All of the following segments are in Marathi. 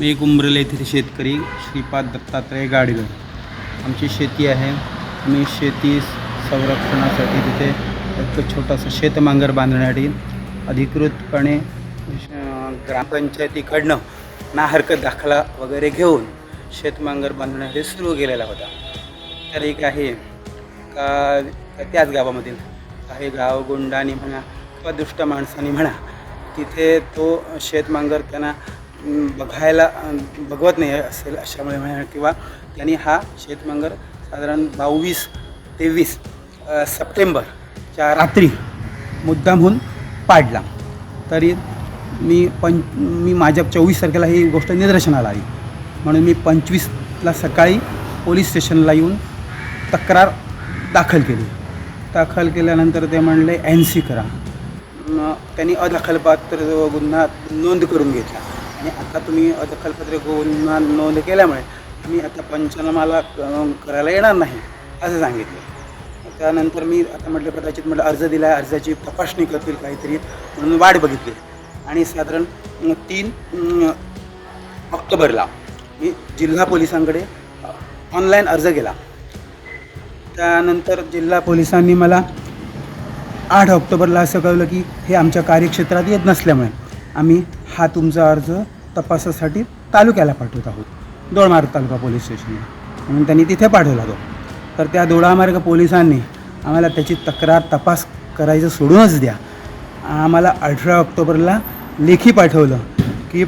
मी एक येथील शेतकरी श्रीपाद दत्तात्रय गाडगर आमची शेती आहे. मी शेती संरक्षणासाठी तिथे एक छोटासा शेतमांगर बांधण्यासाठी अधिकृतपणे ग्रामपंचायतीकडनं ना हरकत दाखला वगैरे घेऊन शेतमांगर बांधण्यासाठी सुरू केलेला होता. तर एक आहे का त्याच गावामधील काही गावगुंडांनी म्हणा किंवा दुष्ट माणसानी म्हणा तिथे तो शेतमांगर त्यांना बघायला बघवत नाही असेल अशामुळे म्हणा किंवा त्यांनी हा शेतमंगर साधारण बावीस तेवीस सप्टेंबरच्या रात्री मुद्दामहून पाडला. तरी मी पं मी माझ्या चोवीस तारखेला ही गोष्ट निदर्शनाला आली. म्हणून मी पंचवीसला सकाळी पोलीस स्टेशनला येऊन तक्रार दाखल केली. दाखल केल्यानंतर ते म्हणले एन सी करा. त्यांनी अदखलपात्र गुन्हा नोंद करून घेतला. आणि आता तुम्ही दखलपत्र गुन्हा नोंद केल्यामुळे मी आता पंचनामाला करायला येणार नाही असं सांगितलं. त्यानंतर मी आता म्हटलं कदाचित म्हटलं अर्ज दिला आहे अर्जाची तपासणी करतील काहीतरी म्हणून वाट बघितली. आणि साधारण तीन ऑक्टोबरला मी जिल्हा पोलिसांकडे ऑनलाईन अर्ज केला. त्यानंतर जिल्हा पोलिसांनी मला आठ ऑक्टोबरला असं कळलं की हे आमच्या कार्यक्षेत्रात येत नसल्यामुळे आम्ही हा तुमचा अर्ज तपासासाठी तालुक्याला पाठवत आहोत. दोडमार्ग तालुका पोलीस स्टेशनला. म्हणून त्यांनी तिथे पाठवला तो. तर त्या दोडामार्ग पोलिसांनी आम्हाला त्याची तक्रार तपास करायचं सोडूनच द्या. आम्हाला अठरा ऑक्टोबरला लेखी पाठवलं की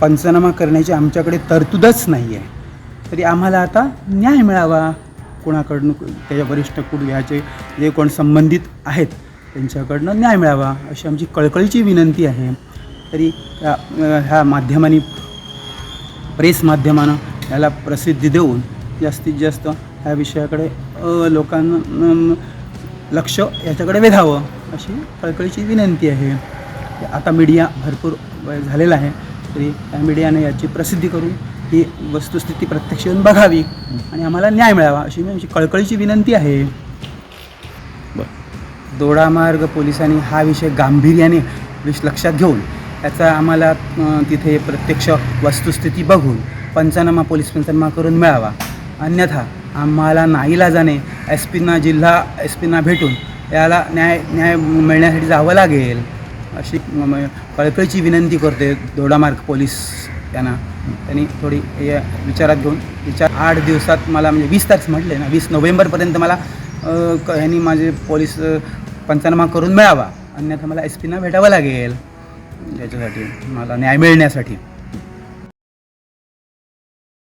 पंचनामा करण्याची आमच्याकडे तरतूदच नाही आहे तरी आम्हाला आता न्याय मिळावा. कोणाकडनं त्याच्या वरिष्ठ कुटुंबियाचे जे कोण संबंधित आहेत त्यांच्याकडनं न्याय मिळावा अशी आमची कळकळीची विनंती आहे. तरी ह्या माध्यमांनी प्रेस माध्यमानं याला प्रसिद्धी देऊन जास्तीत जास्त ह्या विषयाकडे लोकांना लक्ष याच्याकडे वेधावं अशी कळकळीची विनंती आहे. आता मीडिया भरपूर झालेला आहे तरी त्या मीडियाने याची प्रसिद्धी करून ही वस्तुस्थिती प्रत्यक्ष येऊन बघावी आणि आम्हाला न्याय मिळावा अशी आमची कळकळीची विनंती आहे. दोडामार्ग पोलिसांनी हा विषय गांभीर्याने विश लक्षात घेऊन त्याचा आम्हाला तिथे प्रत्यक्ष वस्तुस्थिती बघून पंचनामा पोलीस पंचनामा करून मिळावा. अन्यथा आम्हाला नाईलाजाने एस पींना जिल्हा एस पींना भेटून याला न्याय न्याय मिळण्यासाठी जावं लागेल अशी म- कळकळीची विनंती करते दोडामार्ग पोलीस यांना. त्यांनी थोडी या विचारात घेऊन विचार आठ दिवसात मला म्हणजे वीस तारीख म्हटले ना वीस नोव्हेंबरपर्यंत मला क- ह्यांनी माझे पोलीस पंचनामा करून मिळावा. अन्यथा मला एस पीना भेटावं लागेल. याच्यासाठी मला न्याय मिळण्यासाठी.